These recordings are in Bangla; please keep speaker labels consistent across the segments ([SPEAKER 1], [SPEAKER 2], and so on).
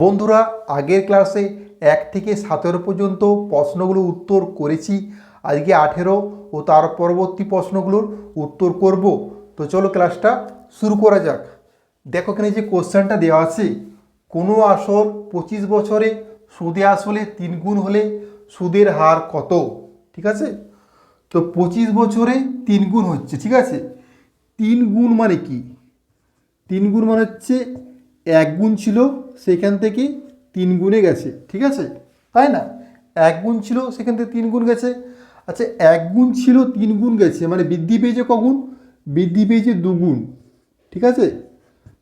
[SPEAKER 1] বন্ধুরা, আগের ক্লাসে এক থেকে সতেরো পর্যন্ত প্রশ্নগুলো উত্তর করেছি। আজকে আঠেরো ও তার পরবর্তী প্রশ্নগুলোর উত্তর করব। তো চলো ক্লাসটা শুরু করা যাক। দেখো এখানে যে কোশ্চেনটা দেওয়া আছে, কোনো আসল পঁচিশ বছরে সুদে আসলে তিন গুণ হলে সুদের হার কত? ঠিক আছে? তো পঁচিশ বছরে তিন গুণ হচ্ছে, ঠিক আছে? তিন গুণ মানে কি? তিন গুণ মানে হচ্ছে এক গুণ ছিল সেখান থেকে তিন গুণে গেছে, ঠিক আছে? তাই না? এক গুণ ছিল, সেখান থেকে তিন গুণ গেছে। আচ্ছা এক গুণ ছিল, তিন গুণ গেছে মানে বৃদ্ধি পেয়েছে কগুণ বৃদ্ধি পেয়েছে দুগুণ ঠিক আছে?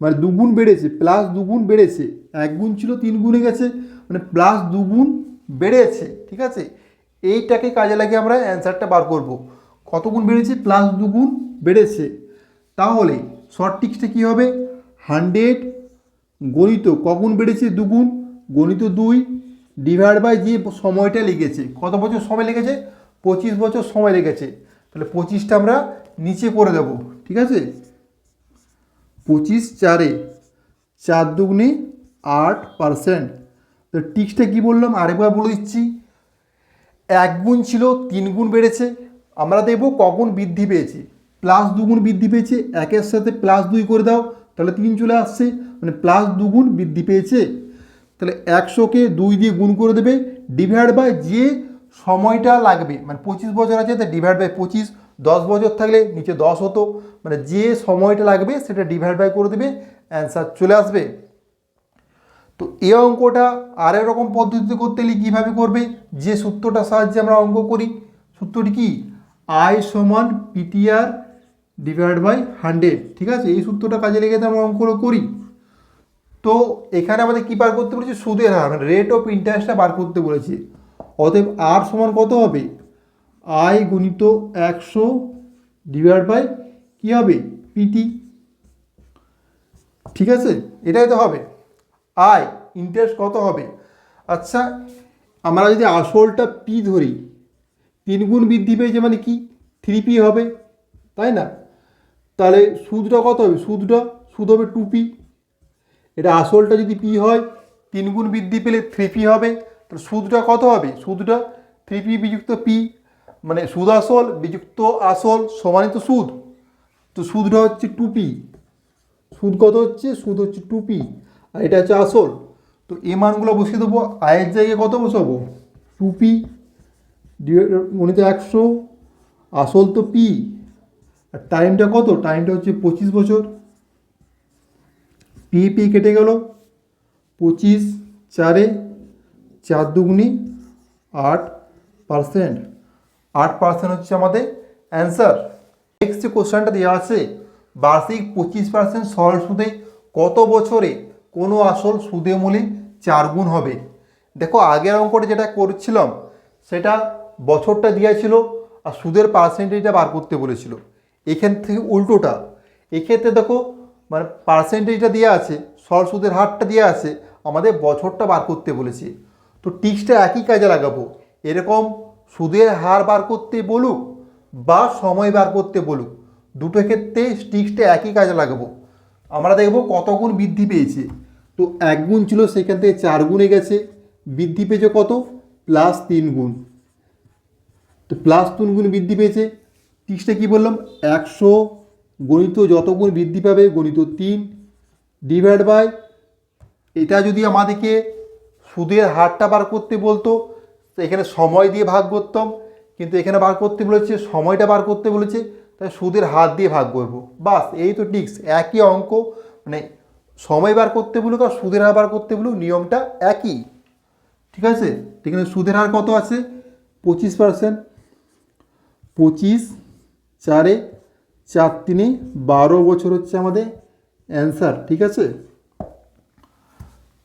[SPEAKER 1] মানে দুগুণ বেড়েছে প্লাস দুগুণ বেড়েছে। এক গুণ ছিল, তিন গুণে গেছে মানে প্লাস দুগুণ বেড়েছে, ঠিক আছে? এইটাকে কাজে লাগিয়ে আমরা অ্যান্সারটা বার করব। কত গুণ বেড়েছে? প্লাস দুগুণ বেড়েছে। তাহলে শর্ট টিক্সটা কী হবে? হান্ড্রেড গণিত কগুণ বেড়েছে দুগুণ? গণিত দুই ডিভাইড বাই যে সময়টা লেগেছে, কত বছর সময় লেগেছে? পঁচিশ বছর সময় লেগেছে। তাহলে পঁচিশটা আমরা নিচে করে দেব, ঠিক আছে? পঁচিশ চারে চার দুগুণে আট পারসেন্ট তো টিক্সটা কী বললাম? আরেকবার বলে দিচ্ছি। এক গুণ ছিল, তিন গুণ বেড়েছে। আমরা দেখব কগুণ বৃদ্ধি পেয়েছে। প্লাস দুগুণ বৃদ্ধি পেয়েছে, একের সাথে প্লাস দুই করে দাও। তাহলে তিন চলে আসছে মানে প্লাস দুগুণ বৃদ্ধি পেয়েছে। তাহলে একশোকে দুই দিয়ে গুণ করে দেবে ডিভাইড বাই যে সময়টা লাগবে। মানে পঁচিশ বছর আছে, তা ডিভাইড বাই পঁচিশ, দশ বছর থাকলে নিচে দশ হতো। মানে যে সময়টা লাগবে, সেটা ডিভাইড বাই করে দেবে অ্যান্সার চলে আসবে। তো এই অঙ্কটা আর রকম পদ্ধতিতে করতে গেলে কীভাবে করবে? যে সূত্রটার সাহায্যে আমরা অঙ্ক করি। সূত্রটি কি? আই সমান পিটিআর ডিভাইড বাই হান্ড্রেড ঠিক আছে? এই সূত্রটা কাজে লেগে আমরা অঙ্কগুলো করি। তো এখানে আমাদের কী বার করতে বলেছে? সুদের হার মানে রেট অফ ইন্টারেস্টটা বার করতে বলেছে। অতএব আর সমান কত হবে? আয় গুণিত একশো ডিভাইড বাই কী হবে? পিটি ঠিক আছে? এটাই তো হবে। আয় ইন্টারেস্ট কত হবে? আচ্ছা আমরা যদি আসলটা পি ধরি তিন গুণ বৃদ্ধি পেয়েছে মানে কি? থ্রি পি হবে, তাই না? তাহলে সুদটা কত হবে? সুদটা, সুদ হবে টু পি এটা আসলটা যদি পি হয় তিন গুণ বৃদ্ধি পেলে থ্রি পি হবে। তাহলে সুদটা কত হবে? সুদটা থ্রি পি বিযুক্ত পি মানে সুদ আসল, বিযুক্ত আসল সমানিত সুদ। তো সুদটা হচ্ছে টু পি সুদ কত হচ্ছে? সুদ হচ্ছে টু পি আর এটা হচ্ছে আসল। তো এ মানগুলো বসিয়ে দেবো। আয়ের জায়গায় কত বসাবো? টু পি গণিত একশো। আসল তো পি আর টাইমটা কত? টাইমটা হচ্ছে পঁচিশ বছর। পি পি কেটে গেল। পঁচিশ চারে চার দুগুনি আট পার্সেন্ট আট পার্সেন্ট হচ্ছে আমাদের অ্যান্সার নেক্সট যে কোশ্চেনটা দেওয়া আছে, বার্ষিক পঁচিশ পার্সেন্ট সরল সুদে কত বছরে কোনো আসল সুদে মূলে চার গুণ হবে? দেখো, আগের অঙ্কটা যেটা করছিলাম, সেটা বছরটা দিয়েছিল আর সুদের পার্সেন্টেজটা বার করতে বলেছিল। এখান থেকে উল্টোটা। এক্ষেত্রে দেখো মানে পার্সেন্টেজটা দেওয়া আছে সরল সুদের হারটা দেওয়া আছে, আমাদের বছরটা বার করতে বলেছে। তো টিক্সটা একই কাজে লাগাবো। এরকম সুদের হার বার করতে বলুক বা সময় বার করতে বলুক, দুটো ক্ষেত্রে টিক্সটা একই কাজে লাগাবো। আমরা দেখব কত গুণ বৃদ্ধি পেয়েছে। তো এক গুণ ছিল সেখান থেকে চার গুণে গেছে, বৃদ্ধি পেয়েছে কত? প্লাস তিন গুণ তো প্লাস তিন গুণ বৃদ্ধি পেয়েছে টিক্সটা কী বললাম? একশো গণিত যত গুণ বৃদ্ধি পাবে, গণিত তিন ডিভাইড বাই এটা যদি আমাদেরকে সুদের হারটা বার করতে বলতো, এখানে সময় দিয়ে ভাগ করতাম, কিন্তু এখানে বার করতে বলেছে, সময়টা বার করতে বলেছে, তাই সুদের হার দিয়ে ভাগ করব। বাস, এই তো টিক্স, একই অঙ্ক মানে সময় বার করতে বলুক আর সুদের হার বার করতে বলুক, নিয়মটা একই। ঠিক আছে? এখানে সুদের হার কত আছে? পঁচিশ পার্সেন্ট পঁচিশ চারে চার তিনে বারো বছর হচ্ছে আমাদের অ্যান্সার, ঠিক আছে?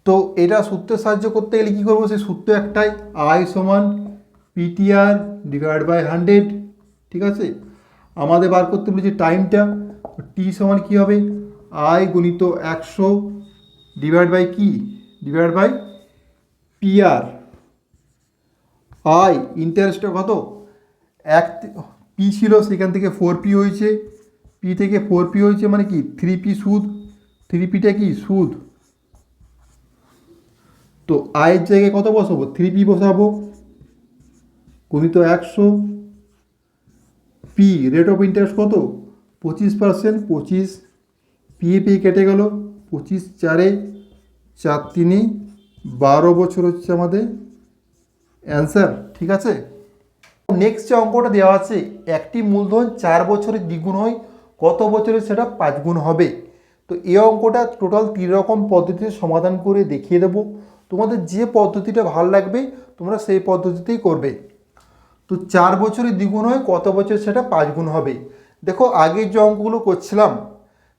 [SPEAKER 1] তো এটা সূত্রের সাহায্য করতে গেলে কী করব? সেই সূত্র একটাই, আই সমান পিটিআর ডিভাইড বাই হান্ড্রেড ঠিক আছে? আমাদের বার করতে বলেছে টাইমটা টি সমান কী হবে? আই গুণিত একশো ডিভাইড বাই কি? Divide by PR. আই ইন্টারেস্টটা কত? এক পি ছিল সেখান থেকে ফোর পি হয়েছে। পি থেকে ফোর পি হয়েছে মানে কি? থ্রি পি সুদ। থ্রি পিটা কি? সুদ। তো আয়ের জায়গায় কত বসাবো? থ্রি পি বসাবো। গণিত একশো। পি রেট অফ ইন্টারেস্ট কত? পঁচিশ পার্সেন্ট পঁচিশ। পি পি কেটে গেল। পঁচিশ চারে চার তিনে। বারো বছর হচ্ছে আমাদের। অ্যান্সার ঠিক আছে? নেক্সট যে অঙ্কটা দেওয়া আছে, একটি মূলধন চার বছরে দ্বিগুণ হয়, কত বছরে সেটা পাঁচ গুণ হবে। তো এই অঙ্কটা টোটাল তিন রকম পদ্ধতিতে সমাধান করে দেখিয়ে দেবো। তোমাদের যে পদ্ধতিটা ভালো লাগবে, তোমরা সেই পদ্ধতিতেই করবে। তো চার বছরে দ্বিগুণ হয়, কত বছর সেটা পাঁচ গুণ হবে। দেখো, আগের যে অঙ্কগুলো করছিলাম,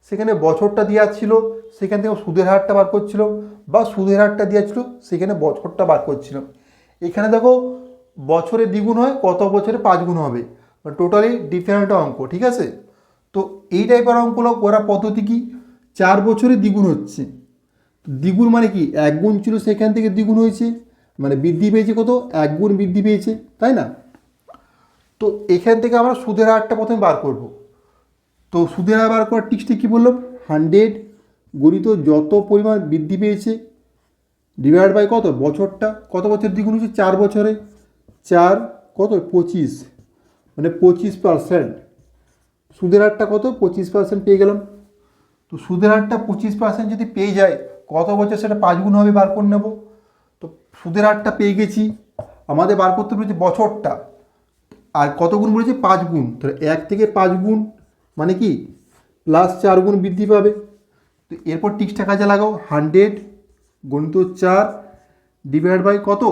[SPEAKER 1] সেখানে বছরটা দেওয়া ছিল, সেখান থেকে সুদের হারটা বার করছিল বা সুদের হারটা দেওয়া ছিল, সেখানে বছরটা বার করছিল এখানে দেখো বছরে দ্বিগুণ হয়, কত বছরে পাঁচ গুণ হবে টোটালি ডিফারেন্ট অঙ্ক, ঠিক আছে? তো এই টাইপের অঙ্কগুলো করার পদ্ধতি কি? চার বছরে দ্বিগুণ হচ্ছে। দ্বিগুণ মানে কি? এক গুণ ছিল সেখান থেকে দ্বিগুণ হয়েছে মানে বৃদ্ধি পেয়েছে কত? এক গুণ বৃদ্ধি পেয়েছে, তাই না? তো এখান থেকে আমরা সুদের হারটা প্রথমে বার করব। তো সুদের হার বার করার টিক্সটি কী বললাম? হান্ড্রেড গণিত যত পরিমাণ বৃদ্ধি পেয়েছে ডিভাইড বাই কত? বছরটা, কত বছর দ্বিগুণ হচ্ছে চার বছরে। চার কত? পঁচিশ। মানে পঁচিশ পার্সেন্ট সুদের হারটা কত? পঁচিশ পার্সেন্ট পেয়ে গেলাম। তো সুদের হারটা পঁচিশ পার্সেন্ট যদি পেয়ে যায়, কত বছর সেটা পাঁচ গুণ হবে বার করে নেব? তো সুদের হারটা পেয়ে গেছি। আমাদের বার করতে বলেছে বছরটা। আর কত গুণ বলেছে? পাঁচ গুণ। তাহলে এক থেকে পাঁচ গুণ মানে কি? প্লাস চার গুণ বৃদ্ধি পাবে। তো এরপর টিক্সটা কাজে লাগাও। হান্ড্রেড গণিত চার ডিভাইড বাই কত?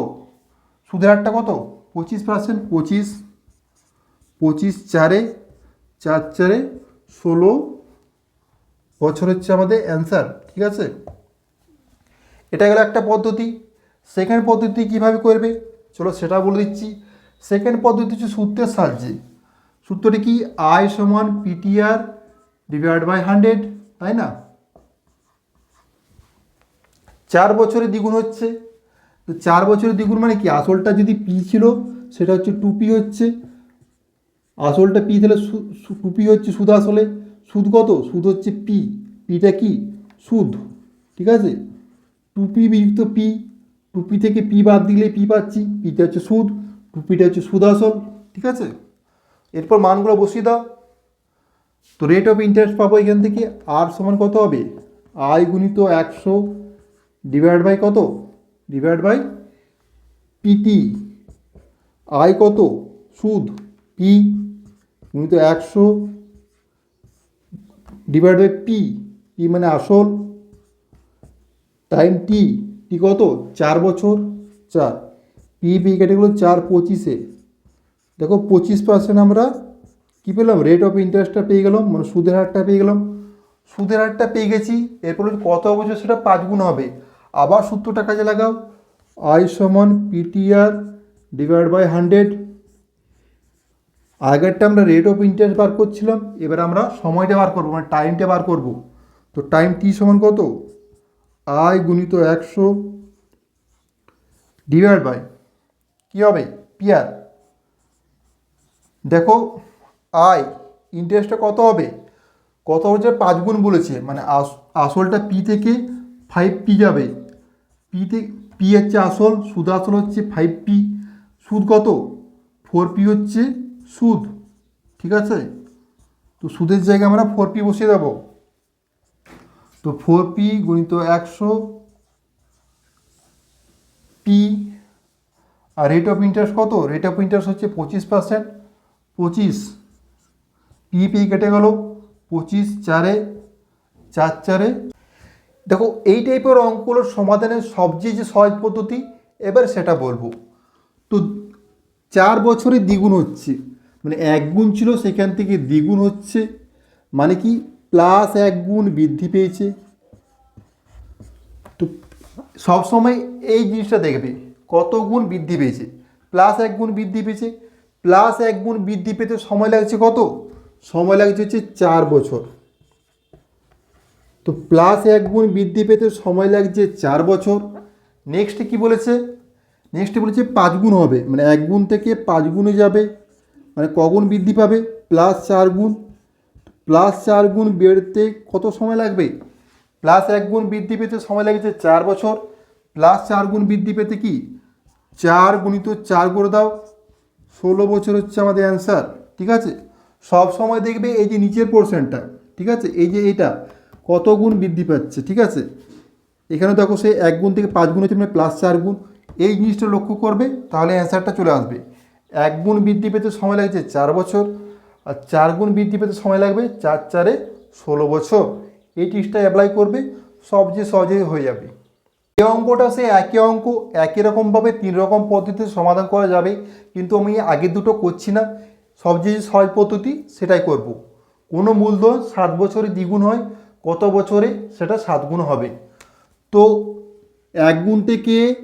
[SPEAKER 1] সুদের হারটা কত? পঁচিশ পার্সেন্ট পঁচিশ পঁচিশ চারে, চার চারে ষোলো বছর হচ্ছে আমাদের অ্যান্সার ঠিক আছে? এটা গেল একটা পদ্ধতি। সেকেন্ড পদ্ধতি কীভাবে করবে? চলো সেটা বলে দিচ্ছি। সেকেন্ড পদ্ধতি হচ্ছে সূত্রের সাহায্যে। সূত্রটি কি? আই সমান পিটিআর ডিভাইড বাই হান্ড্রেড তাই না? চার বছরে দ্বিগুণ হচ্ছে। তো চার বছরের দ্বিগুণ মানে কি? আসলটা যদি পি ছিল, সেটা হচ্ছে টু পি হচ্ছে। আসলটা পি তাহলে টু পি হচ্ছে সুদ আসলে। সুদ কত? সুদ হচ্ছে পি পিটা কি? সুদ। ঠিক আছে? টু পি বিযুক্ত পি টু পি থেকে পি বাদ দিলে পি পাচ্ছি। পিটা হচ্ছে সুদ। টু পিটা হচ্ছে সুদ আসল। ঠিক আছে? এরপর মানগুলো বসিয়ে দাও। তো রেট অফ ইন্টারেস্ট পাবো এখান থেকে। আর সমান কত হবে? আই গুণিত একশো ডিভাইড বাই কত? ডিভাইড বাই পিটি আয় কত? সুদ পি গুণিত একশো ডিভাইড বাই পি পি মানে আসল টাইম টি টি কত? চার বছর, চার। পি পি কেটে গেলো চার পঁচিশে। দেখো, পঁচিশ পার্সেন্ট আমরা কী পেলাম? রেট অফ ইন্টারেস্টটা পেয়ে গেলাম মানে সুদের হারটা পেয়ে গেলাম। সুদের হারটা পেয়ে গেছি, এরপর কত বছর সেটা পাঁচ গুণ হবে। আবার সূত্রটা কাজে লাগাও। আই সমান পিটিআর ডিভাইড বাই হান্ড্রেড আগেরটা আমরা রেট অফ ইন্টারেস্ট বার করছিলাম, এবার আমরা সময়টা বার করব মানে টাইমটা বার করব। তো টাইম টি সমান কত? আই গুণিত একশো ডিভাইড বাই কী হবে? পিআর দেখো আই ইন্টারেস্টটা কত হবে? কত হচ্ছে? পাঁচ গুণ বলেছে মানে আস- আসলটা পি থেকে ফাইভ পি যাবে। পি থেকে পি হচ্ছে আসল, সুদ আসল হচ্ছে ফাইভ পি সুদ কত? ফোর পি হচ্ছে সুদ, ঠিক আছে? তো সুদের জায়গায় আমরা ফোর পি বসিয়ে দেবো। তো ফোর পি গুণিত একশো পি আর রেট অফ ইন্টারেস্ট কত? রেট অফ ইন্টারেস্ট হচ্ছে পঁচিশ পার্সেন্ট পঁচিশ। পি পি কেটে গেল, পঁচিশ চারে, চার চারে দেখো, এই টাইপের অঙ্কগুলোর সমাধানের সবচেয়ে যে সহজ পদ্ধতি, এবার সেটা বলব। তো চার বছরে দ্বিগুণ হচ্ছে মানে এক গুণ ছিল, সেখান থেকে দ্বিগুণ হচ্ছে মানে কি প্লাস এক গুণ বৃদ্ধি পেয়েছে। তো সবসময় এই জিনিসটা দেখবে, কত গুণ বৃদ্ধি পেয়েছে প্লাস এক গুণ বৃদ্ধি পেয়েছে প্লাস এক গুণ বৃদ্ধি পেতে সময় লাগছে কত? সময় লাগছে হচ্ছে চার বছর। তো প্লাস এক গুণ বৃদ্ধি পেতে সময় লাগছে চার বছর। নেক্সটে কি বলেছে? নেক্সটে বলেছে পাঁচ গুণ হবে। মানে এক গুণ থেকে পাঁচ গুণে যাবে। মানে কগুণ বৃদ্ধি পাবে? প্লাস চার গুণ। প্লাস চার গুণ বেড়তে কত সময় লাগবে? প্লাস এক গুণ বৃদ্ধি পেতে সময় লাগছে চার বছর। প্লাস চার গুণ বৃদ্ধি পেতে কি? চার গুণিত চার করে দাও। ষোলো বছর হচ্ছে আমাদের অ্যান্সার ঠিক আছে? সব সময় দেখবে এই যে নিচের পোর্শনটা ঠিক আছে? এই যে এটা কত গুণ বৃদ্ধি পাচ্ছে, ঠিক আছে? এখানে দেখো সে এক গুণ থেকে পাঁচ গুণ হচ্ছে মানে প্লাস চার গুণ। এই জিনিসটা লক্ষ্য করবে, তাহলে অ্যান্সারটা চলে আসবে। এক গুণ বৃদ্ধি পেতে সময় লাগছে চার বছর, আর চার গুণ বৃদ্ধি পেতে সময় লাগবে চার চারে ষোলো বছর। এই টিপসটা অ্যাপ্লাই করবে, সবচেয়ে সহজেই হয়ে যাবে। এই অঙ্কটা সে একই অঙ্ক, একই রকমভাবে তিন রকম পদ্ধতিতে সমাধান করা যাবে, কিন্তু আমি আগের দুটো করছি না। সবচেয়ে সহজ পদ্ধতি সেটাই করব। কোনো মূলধন সাত বছরে দ্বিগুণ হয় কত বছরে সেটা সাত গুণ হবে। তো এক গুণ থেকে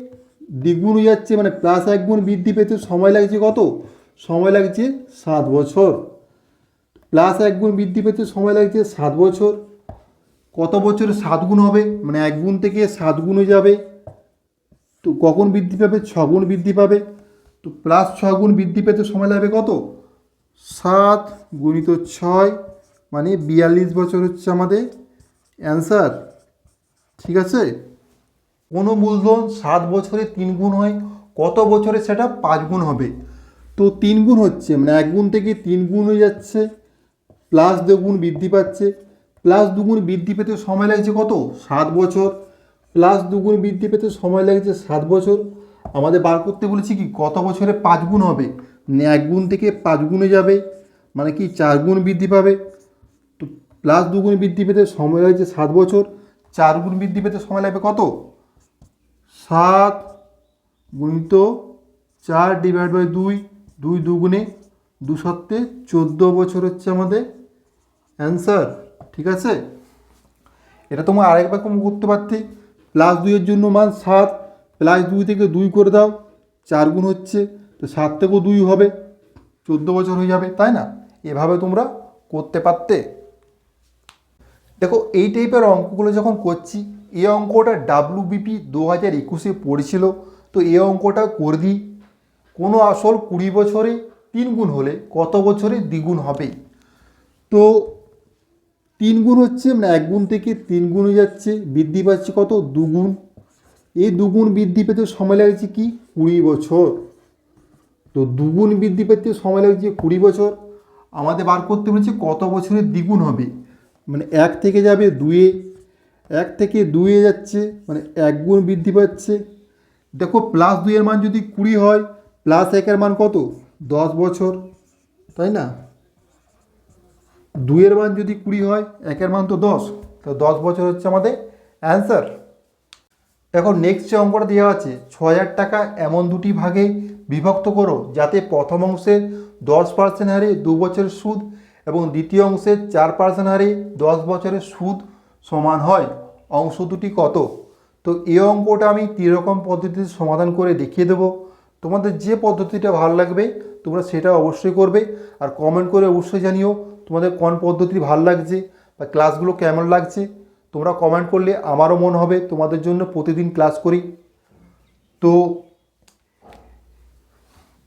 [SPEAKER 1] দ্বিগুণ হয়ে যাচ্ছে মানে প্লাস এক গুণ বৃদ্ধি পেতে সময় লাগছে কত? সময় লাগছে সাত বছর। প্লাস এক গুণ বৃদ্ধি পেতে সময় লাগছে সাত বছর। কত বছরে সাত গুণ হবে? মানে এক গুণ থেকে সাত গুণ হয়ে যাবে। তো কখন বৃদ্ধি পাবে? ছ গুণ বৃদ্ধি পাবে। তো প্লাস ছ গুণ বৃদ্ধি পেতে সময় লাগবে কত? সাত গুণিত ছয় মানে বিয়াল্লিশ বছর হচ্ছে আমাদের অ্যান্সার ঠিক আছে? কোনো মূলধন সাত বছরে তিন গুণ হয়, কত বছরে সেটা পাঁচ গুণ হবে? তো তিন গুণ হচ্ছে মানে এক গুণ থেকে তিন গুণ হয়ে যাচ্ছে প্লাস দুগুণ বৃদ্ধি পাচ্ছে। প্লাস দুগুণ বৃদ্ধি পেতে সময় লাগছে কত? সাত বছর। প্লাস দুগুণ বৃদ্ধি পেতে সময় লাগছে সাত বছর। আমাদের বার করতে বলেছি কি, কত বছরে পাঁচ গুণ হবে? মানে এক গুণ থেকে পাঁচ গুণে যাবে মানে কি চার গুণ বৃদ্ধি পাবে? প্লাস দুগুণ বৃদ্ধি পেতে সময় লাগছে সাত বছর, চার গুণ বৃদ্ধি পেতে সময় লাগবে কত? সাত গুণিত চার ডিভাইড বাই দুই দুই দুগুণে দু সত্ত্বে চোদ্দ বছর হচ্ছে আমাদের অ্যান্সার ঠিক আছে? এটা তোমার আরেকবার কম করতে পারতে। প্লাস দুইয়ের জন্য মান সাত, প্লাস দুই থেকে দুই করে দাও, চার গুণ হচ্ছে, তো সাত থেকেও দুই হবে, চোদ্দ বছর হয়ে যাবে, তাই না? এভাবে তোমরা করতে পারতে। দেখো, এই টাইপের অঙ্কগুলো যখন করছি এই অঙ্কটা ডাব্লু বিপি দু হাজার একুশে পড়েছিল। তো এই অঙ্কটা করে দিই। কোনো আসল কুড়ি বছরে তিন গুণ হলে কত বছরে দ্বিগুণ হবে? তো তিন গুণ হচ্ছে মানে এক গুণ থেকে তিন গুণ হয়ে যাচ্ছে। বৃদ্ধি পাচ্ছে কত? দুগুণ। এই দুগুণ বৃদ্ধি পেতে সময় লাগছে কি? কুড়ি বছর। তো দুগুণ বৃদ্ধি পেতে সময় লাগছে কুড়ি বছর। আমাদের বার করতে বলেছে কত বছরের দ্বিগুণ হবে? মানে এক থেকে যাবে দুয়ে, এক থেকে দুয়ে যাচ্ছে মানে এক গুণ বৃদ্ধি পাচ্ছে। দেখো প্লাস দুইয়ের মান যদি কুড়ি হয় প্লাস একের মান কত? দশ বছর, তাই না? দুইয়ের মান যদি কুড়ি হয়, একের মান তো দশ তো দশ বছর হচ্ছে আমাদের অ্যান্সার এখন নেক্সট যে অঙ্কটা দেওয়া আছে ছ হাজার টাকা এমন দুটি ভাগে বিভক্ত করো, যাতে প্রথম অংশের দশ পার্সেন্ট হারে দু বছরের সুদ এবং দ্বিতীয় অংশের চার পার্সেন্ট হারে দশ বছরের সুদ সমান হয়। অংশ দুটি কত? তো এই অঙ্কটা আমি তিনরকম পদ্ধতিতে সমাধান করে দেখিয়ে দেবো। তোমাদের যে পদ্ধতিটা ভালো লাগবে, তোমরা সেটা অবশ্যই করবে। আর কমেন্ট করে অবশ্যই জানিও তোমাদের কোন পদ্ধতি ভালো লাগছে বা ক্লাসগুলো কেমন লাগছে। তোমরা কমেন্ট করলে আমারও মন হবে, তোমাদের জন্য প্রতিদিন ক্লাস করি। তো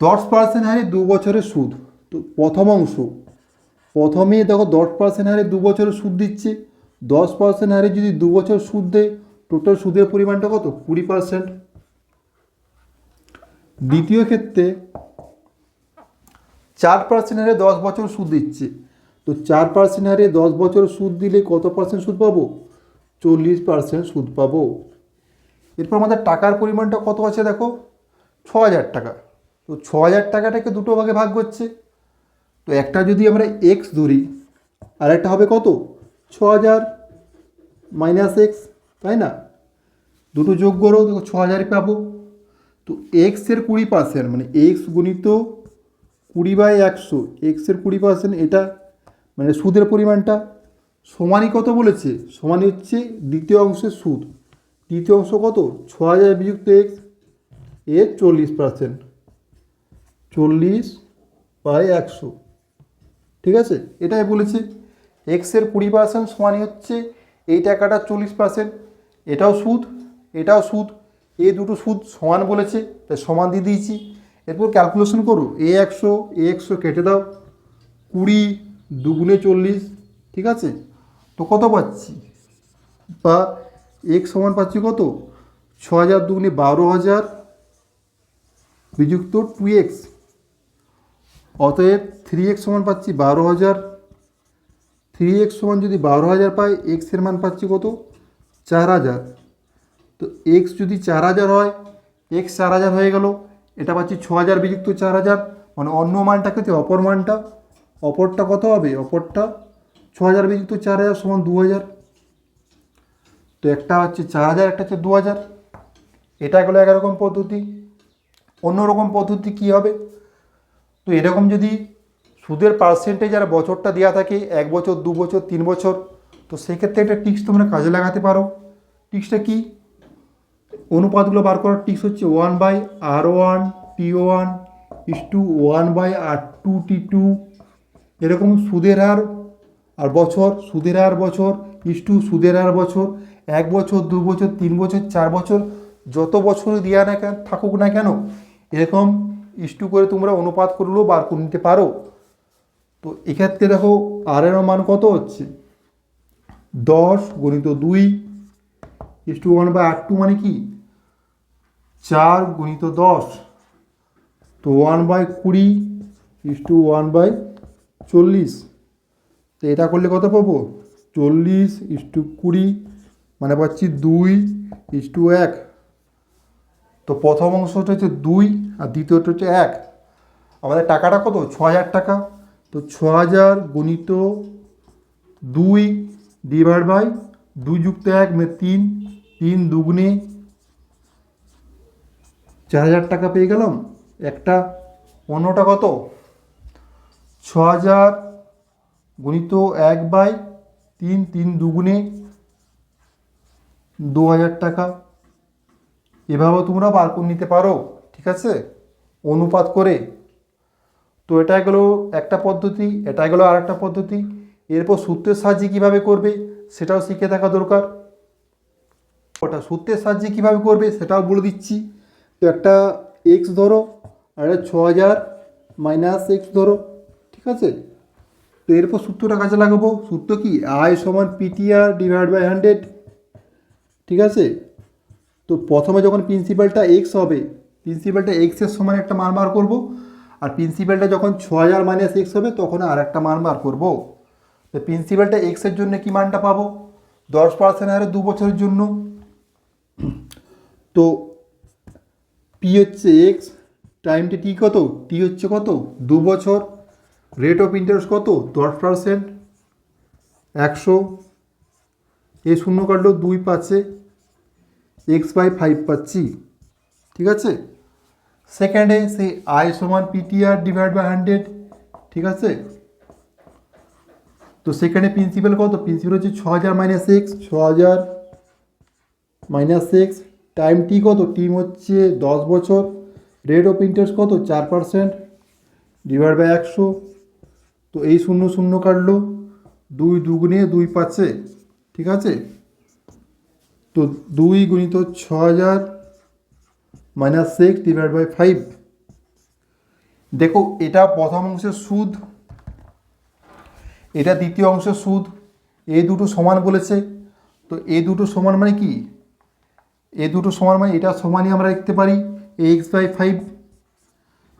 [SPEAKER 1] দশ পার্সেন্ট হারে দু বছরের সুদ। তো প্রথম অংশ প্রথমে দেখো দশ পার্সেন্ট হারে দু বছরের সুদ দিচ্ছে। দশ পার্সেন্ট হারে যদি দু বছর সুদ দেয় টোটাল সুদের পরিমাণটা কত? কুড়ি পার্সেন্ট দ্বিতীয় ক্ষেত্রে চার পার্সেন্ট হারে দশ বছর সুদ দিচ্ছে। তো চার পার্সেন্ট হারে দশ বছর সুদ দিলে কত পার্সেন্ট সুদ পাবো? চল্লিশ পার্সেন্ট সুদ পাবো। এরপর আমাদের টাকার পরিমাণটা কত আছে দেখো? ছ হাজার টাকা। তো ছ হাজার টাকাটাকে দুটো ভাগে ভাগ করছে তো একটা যদি আমরা এক্স ধরি আর একটা হবে কত? ছ হাজার মাইনাস এক্স তাই না? দুটো যোগ করো, দেখো ছ হাজারই পাবো। তো এক্সের কুড়ি পার্সেন্ট মানে এক্স গুণিত কুড়ি বাই একশো এক্সের কুড়ি পার্সেন্ট এটা মানে সুদের পরিমাণটা সমানই কত বলেছে? সমানই হচ্ছে দ্বিতীয় অংশের সুদ। দ্বিতীয় অংশ কত? ছ হাজার বিযুক্ত এক্সের চল্লিশ পার্সেন্ট চল্লিশ বাই একশো। ঠিক আছে? এটাই বলেছে। এক্সের কুড়ি পার্সেন্ট সমানই হচ্ছে এই টাকাটা চল্লিশ পার্সেন্ট এটাও সুদ এটাও সুদ। এ দুটো সুদ সমান বলেছে, তাই সমান দিয়ে দিয়েছি। এরপর ক্যালকুলেশন করো। এ একশো এ একশো কেটে দাও। কুড়ি দুগুণে চল্লিশ, ঠিক আছে? তো কত পাচ্ছি? বা এক্স সমান পাচ্ছি কত? ছ হাজার দুগুণে বারো হাজার বিযুক্ত টু এক্স অতএব থ্রি এক্স সমান পাচ্ছি বারো হাজার। থ্রি এক্স সমান যদি বারো হাজার পাই এক্সের মান পাচ্ছি কত? চার হাজার। তো এক্স যদি চার হাজার হয় এক্স চার হাজার হয়ে গেল, এটা পাচ্ছি ছ হাজার বিযুক্ত চার হাজার। মানে অন্য মানটা কিন্তু অপর মানটা। অপরটা কত হবে? অপরটা ছ হাজার বিযুক্ত চার হাজার সমান দু হাজার। তো একটা হচ্ছে চার হাজার, একটা হচ্ছে দু হাজার। এটা গেলো একরকম পদ্ধতি। অন্যরকম পদ্ধতি কী হবে? তো এরকম যদি সুদের পার্সেন্টেজ আর বছরটা দেওয়া থাকে, এক বছর, দু বছর, তিন বছর, তো সেক্ষেত্রে একটা টিক্স তোমরা কাজে লাগাতে পারো। টিক্সটা কি? অনুপাতগুলো বার করার টিক্স হচ্ছে one by R one T one is two one by R two T two এরকম সুদের হার আর বছর, সুদের হার বছর ইস টু সুদের হার বছর, এক বছর, দু বছর, তিন বছর, চার বছর, যত বছর দেওয়া না কেন, থাকুক না কেন, এরকম ইস টু করে তোমরা অনুপাত করলেও বার করে নিতে পারো। তো এক্ষেত্রে দেখো আর এর মান কত হচ্ছে? দশ গণিত দুই is two one by R two মানে কি? চার গুণিত দশ। তো ওয়ান বাই কুড়ি ইস টু ওয়ান বাই চল্লিশ। তো এটা করলে কত পাবো? চল্লিশ ইস টু কুড়ি মানে পাচ্ছি দুই ইস টু এক। তো প্রথম অংশটা হচ্ছে দুই আর দ্বিতীয়টা হচ্ছে এক। আমাদের টাকাটা কত? ছ হাজার টাকা। তো ছ হাজার গুণিত দুই ডিভাইড বাই দুই যুক্ত এক মানে তিন। তিন দুগুণে চার হাজার টাকা পেয়ে গেলাম। একটা অন্যটা কত? ছ হাজার গণিত এক বাই তিন তিন দুগুণে দু হাজার টাকা। এভাবেও তোমরা বার করে নিতে পারো, ঠিক আছে? অনুপাত করে। তো এটা গেলো একটা পদ্ধতি এটা গেলো আর একটা পদ্ধতি। এরপর সূত্রের সাহায্যে কীভাবে করবে, সেটাও শিখে থাকা দরকার। ওটা সূত্রের সাহায্যে কীভাবে করবে, সেটাও বলে দিচ্ছি। তো একটা এক্স ধরো, আর একটা ছ হাজার মাইনাস এক্স ধরো, ঠিক আছে? তো এরপর সূত্রটা কাজে লাগাবো। সূত্র কি? আই সমান পিটিআর ডিভাইড বাই হান্ড্রেড ঠিক আছে? তো প্রথমে যখন প্রিন্সিপালটা এক্স হবে প্রিন্সিপালটা এক্সের সমান একটা মান বার করব, আর প্রিন্সিপালটা যখন ছ হাজার মাইনাস এক্স হবে, তখন আর একটা মান বার করব। তো প্রিন্সিপালটা এক্সের জন্য কি মানটা পাবো? দশ পার্সেন্ট হারে দু বছরের জন্য। তো পি হচ্ছে এক্স টাইমটি টি কত? টি হচ্ছে কত? দু বছর। রেট অফ ইন্টারেস্ট কত? দশ পার্সেন্ট একশো। এ শূন্য কাটলো দুই পাচ্ছে এক্স বাই ফাইভ পাচ্ছি ঠিক আছে? সেকেন্ডে সেই আই সমান পিটিআর ডিভাইড বাই হান্ড্রেড ঠিক আছে? তো সেখানে প্রিন্সিপাল কত? প্রিন্সিপাল হচ্ছে ছ হাজার মাইনাস এক্স ছ হাজার মাইনাস এক্স টাইম টি কত? টিম হচ্ছে দশ বছর। রেট অফ ইন্টারেস্ট কত? চার পার্সেন্ট ডিভাইড বাই একশো। তো এই শূন্য শূন্য কাটলো। দুই দুগুণে দুই পাচ্ছে ঠিক আছে? তো দুই গুণিত ছ হাজার minus six divide by five. দেখো, এটা প্রথম অংশের সুদ, এটা দ্বিতীয় অংশের সুদ এই দুটো সমান বলেছে। তো এই দুটো সমান মানে কি? এই দুটো সমান মানে এটা সমানই আমরা লিখতে পারি এক্স বাই ফাইভ।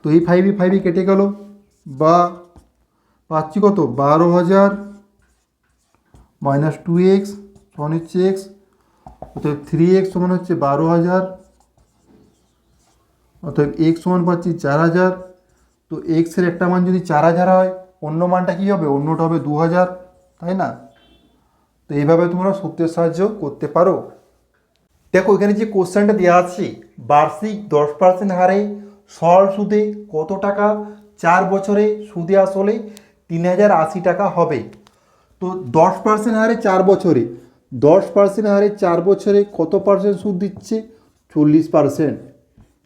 [SPEAKER 1] তো এই ফাইভে ফাইভে কেটে গেল, বা পাচ্ছি কত? বারো হাজার মাইনাস টু এক্স সমান হচ্ছে এক্স। অতএব থ্রি এক্স সমান হচ্ছে বারো হাজার, অতএব এক্স সমান পাচ্ছি চার হাজার। তো এক্সের একটা মান যদি চার হাজার হয়, অন্য মানটা কী হবে? অন্যটা হবে দু হাজার, তাই না? তো এইভাবে তোমরা সূত্রের সাহায্য করতে পারো। দেখো, এখানে যে কোশ্চেনটা দেওয়া আছে, বার্ষিক দশ পার্সেন্ট হারে সরল সুদে কত টাকা? চার বছরে সুদে আসলে তিন হাজার আশি টাকা হবে। তো দশ পার্সেন্ট হারে চার বছরে দশ পার্সেন্ট হারে চার বছরে কত পার্সেন্ট সুদ দিচ্ছে? চল্লিশ পার্সেন্ট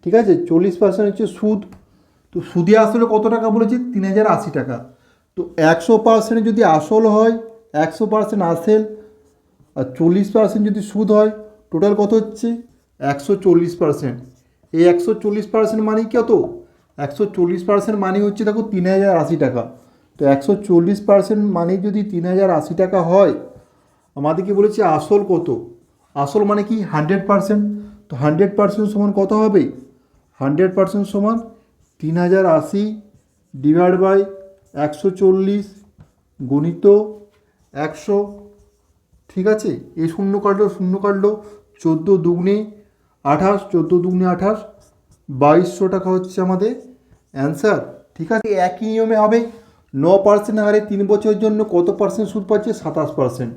[SPEAKER 1] ঠিক আছে? চল্লিশ পার্সেন্ট হচ্ছে সুদ। তো সুদে আসলে কত টাকা বলেছে? তিন হাজার আশি টাকা। তো একশো পার্সেন্ট যদি আসল হয়, একশো পার্সেন্ট আসেল, আর চল্লিশ পার্সেন্ট যদি সুদ হয় টোটাল কত হচ্ছে? একশো চল্লিশ পার্সেন্ট এই একশো চল্লিশ পার্সেন্ট মানে কত একশো চল্লিশ পার্সেন্ট মানে হচ্ছে, দেখো, তিন হাজার আশি টাকা। তো একশো চল্লিশ পার্সেন্ট মানে যদি তিন হাজার আশি টাকা হয় আমাদেরকে বলেছে আসল কত? আসল মানে কি? হান্ড্রেড পার্সেন্ট তো হান্ড্রেড পার্সেন্ট সমান কত হবে? হান্ড্রেড পার্সেন্ট সমান তিন হাজার আশি ডিভাইড বাই একশো চল্লিশ গণিত একশো। ঠিক আছে? এই শূন্য কাটলো শূন্য কাটলো, চোদ্দ দুগুণে আঠাশ, চোদ্দ দুগুণে আঠাশ, বাইশশো টাকা হচ্ছে আমাদের অ্যান্সার ঠিক আছে? একই নিয়মে হবে। ন পার্সেন্ট হারে তিন বছরের জন্য কত পার্সেন্ট সুদ পাচ্ছে? সাতাশ পার্সেন্ট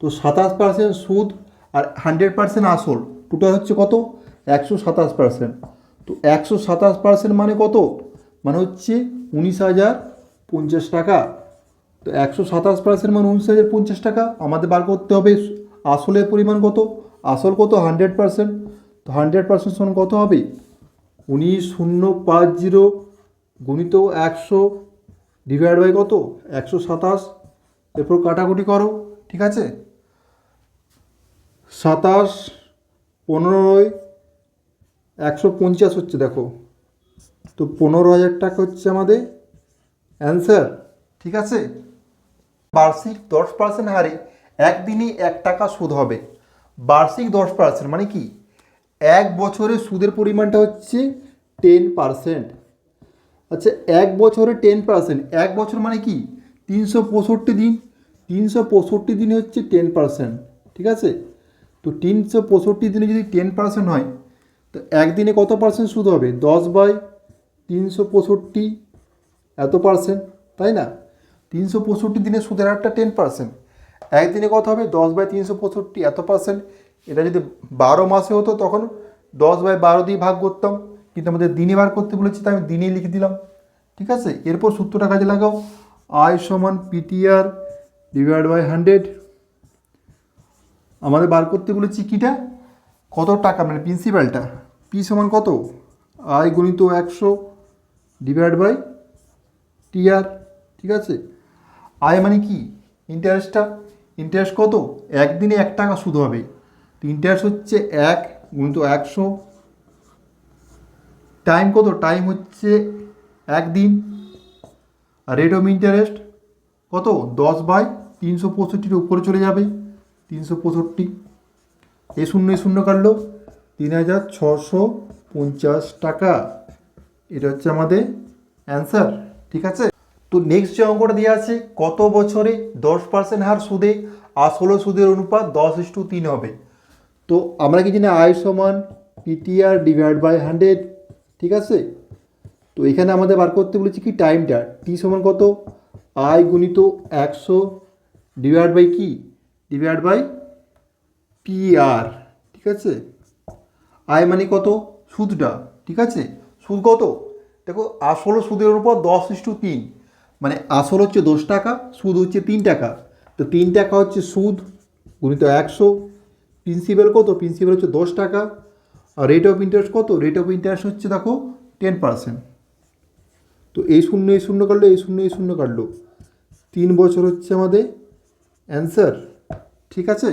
[SPEAKER 1] তো সাতাশ পার্সেন্ট সুদ আর হান্ড্রেড পার্সেন্ট আসল। টোটাল হচ্ছে কত? একশো সাতাশ পার্সেন্ট তো একশো সাতাশ পার্সেন্ট মানে কত? মানে হচ্ছে উনিশ হাজার পঞ্চাশ টাকা। তো একশো সাতাশ পার্সেন্ট মানে উনিশ হাজার পঞ্চাশ টাকা। আমাদের বার করতে হবে আসলের পরিমাণ কত? আসল কত? হান্ড্রেড পার্সেন্ট তো হান্ড্রেড পার্সেন্ট সমান কত হবে? উনিশ শূন্য পাঁচ জিরো গুণিত একশো। ডিভাইড বাই কত? একশো সাতাশ। এরপর কাটাকুটি করো, ঠিক আছে? সাতাশ, পনেরোয় একশো পঞ্চাশ হচ্ছে, দেখো। তো পনেরো হাজার টাকা হচ্ছে আমাদের অ্যান্সার ঠিক আছে? বার্ষিক দশ পার্সেন্ট হারে একদিনে এক টাকা সুদ হবে। বার্ষিক দশ পার্সেন্ট মানে কি? এক বছরে সুদের পরিমাণটা হচ্ছে টেন পার্সেন্ট আচ্ছা এক বছরে টেন পার্সেন্ট এক বছর মানে কি? তিনশো পঁয়ষট্টি দিন। তিনশো পঁয়ষট্টি দিনে হচ্ছে টেন পার্সেন্ট ঠিক আছে? তো তিনশো পঁয়ষট্টি দিনে যদি টেন পার্সেন্ট হয়, তো একদিনে কত পার্সেন্ট সুদ হবে? দশ বাই তিনশো পঁয়ষট্টি, এত পার্সেন্ট তাই না? তিনশো পঁয়ষট্টি দিনে সুদের হারটা টেন পার্সেন্ট একদিনে কত হবে? দশ বাই তিনশো পঁয়ষট্টি, এত পার্সেন্ট এটা যদি বারো মাসে হতো, তখন দশ বাই বারো দিয়ে ভাগ করতাম। কিন্তু আমাদের দিনে বার করতে বলেছি, তাই আমি দিনেই লিখে দিলাম। ঠিক আছে? এরপর সূত্রটা কাজে লাগাও। আই সমান পিটিআর ডিভাইড বাই হান্ড্রেড আমাদের বার করতে বলেছি কিটা? কত টাকা? মানে প্রিন্সিপালটা পি সমান কত? আই গুণিত একশো ডিভাইড বাই টিআর ঠিক আছে? আয় মানে কি? ইন্টারেস্টটা ইন্টারেস্ট কত? একদিনে এক টাকা সুদ হবে। তো ইন্টারেস্ট হচ্ছে এক গুণিত একশো। টাইম কত? টাইম হচ্ছে একদিন। রেট অফ ইন্টারেস্ট কত? দশ বাই তিনশো পঁয়ষট্টির উপরে চলে যাবে। তিনশো পঁয়ষট্টি। এ শূন্য শূন্য কাটলো। তিন হাজার ছশো পঞ্চাশ টাকা। এটা হচ্ছে আমাদের অ্যান্সার ঠিক আছে? তো নেক্সট যে অঙ্কটা দেওয়া আছে, কত বছরে দশ পার্সেন্ট হার সুদে আসল সুদের অনুপাত দশ ইস্টু তিন হবে? তো আমরা কি জানি, আয় সমান পিটিআর ডিভাইড বাই হান্ড্রেড ঠিক আছে? তো এখানে আমাদের বার করতে বলেছি কি টাইমটা টি। সমান কত? আয় গুণিত একশো ডিভাইড বাই কি? ডিভাইড বাই পিআর ঠিক আছে? আয় মানে কত? সুদটা, ঠিক আছে? সুদ কত? দেখো, আসল সুদের উপর দশ ইস্টু তিন। মানে আসল হচ্ছে দশ টাকা, সুদ হচ্ছে তিন টাকা। তো তিন টাকা হচ্ছে সুদ, গুণিত একশো। প্রিন্সিপাল কত? প্রিন্সিপাল হচ্ছে দশ টাকা। আর রেট অফ ইন্টারেস্ট কত? রেট অফ ইন্টারেস্ট হচ্ছে, দেখো টেন পার্সেন্ট তো এই শূন্য এই শূন্য কাটলো, এই শূন্য এই শূন্য কাটলো। তিন বছর হচ্ছে আমাদের অ্যান্সার ঠিক আছে?